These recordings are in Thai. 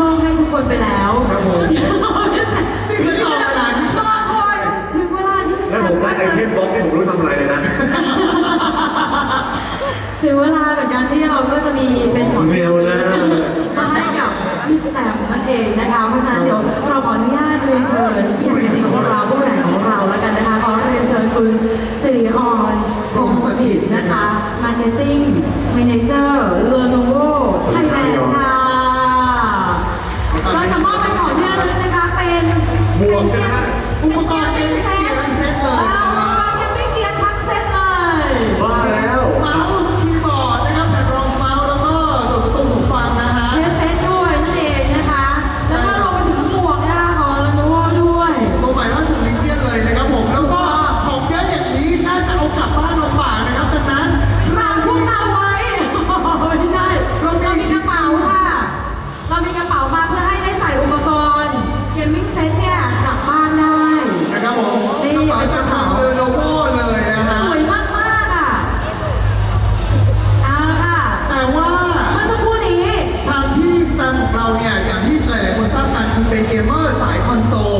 ช่องให้ทุกคนไปแล้วครับผมนี่คือต่อเวลาที่ต่อคนถึงเวลาที่แล้วผมได้ไอเทมบล็อกนี่ผมไม่รู้ทำอะไรเลยนะ ถึงเวลาแบบนั้นที่เราก็จะมีเป็นของไม่เอานะมาให้กับพี่สแตมป์นั่นเองนะคะเพราะฉะนั้นเดี๋ยวเราขออนุญาตเรียนเชิญพี่ใหญ่ใจดีของเราผู้บริหารของเราแล้วกันนะคะขอเรียนเชิญคุณสิริออนพงศ์สถิตนะคะ Marketing Manager เรือ อุปกรณ์ เป็นเกมเมอร์สายคอนโซลสายคอน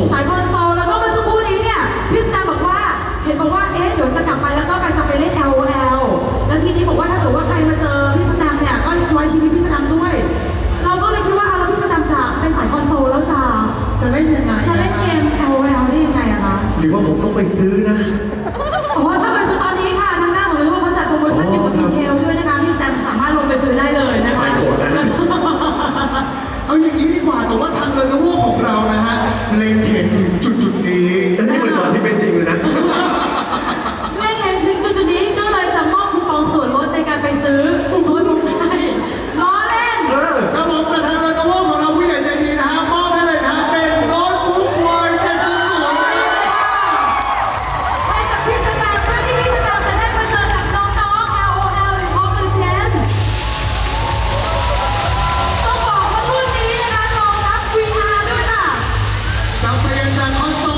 โซล จะ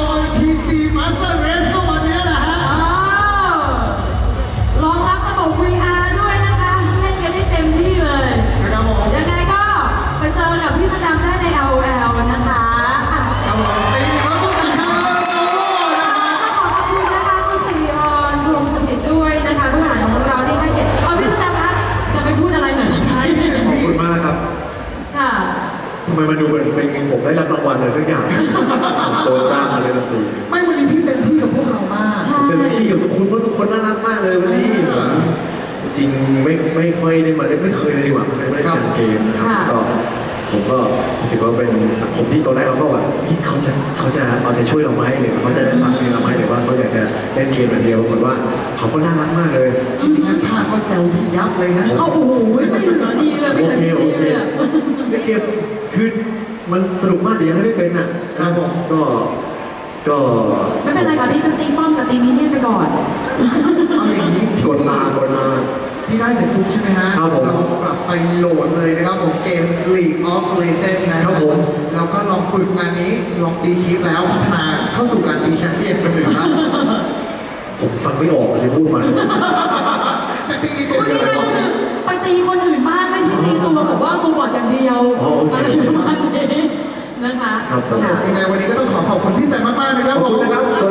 ำไมมาดูเหมือนเป็นผมได้รับรางวัลอะไรสักอย่างโดนจ้างมาเลยดนตรีไม่วันนี้พี่เต็มที่กับพวกเรามาก ใช่เต็มที่กับทุกคนเพราะทุกคนน่ารักมากเลยวันนี้อ่าจริงไม่ไม่ค่อยได้มาเล่นไม่เคยเลยดีกว่าไม่ได้เล่นเกมนะครับค่ะ ก็ผมก็รู้สึกว่าเป็นสังคมที่ตอนแรกเราก็แบบเฮ้ยเขาจะเขาจะเอาใจช่วยเราไหมหรือเขาจะได้ฟังเพลงเราไหมหรือว่าเขาอยากจะเล่นเกมแบบเดียวปรากฏว่าเขาก็น่ารักมากเลย จริงๆนั้นพาก็แซวพี่ยับเลยนะ เขาโอ้โหไม่เหลือ สนุกมากแต่ยังไม่ได้เป็นอะครับผมก็ ก็ไม่เป็นไรค่ะพี่ก็ตีป้อมกับตีมินเนี่ยนไปก่อน เอาอย่างนี้กดมากดมา พี่ได้เสร็จปุ๊บใช่ไหมฮะครับผมเรากลับไปโหลดเลยนะครับผมเกม League of Legends นะฮะครับผม แล้วก็ลองฝึกงานนี้ลองตีคลิปแล้วพัฒนาเข้าสู่การตีแชมเปี้ยนเป็นหนึ่งครับ ผมฟังไม่ออกเลยพูดมา จากตีกี่เกมวันเดีนี้ยวเราคือไปตีคนอื่นบ้างไม่ใช่ตีตัวแบบ คะครับผมค่ะยังไงวันนี้ก็ต้องขอขอบคุณพี่แซมมากๆนะครับขอบผมคุณนะครับ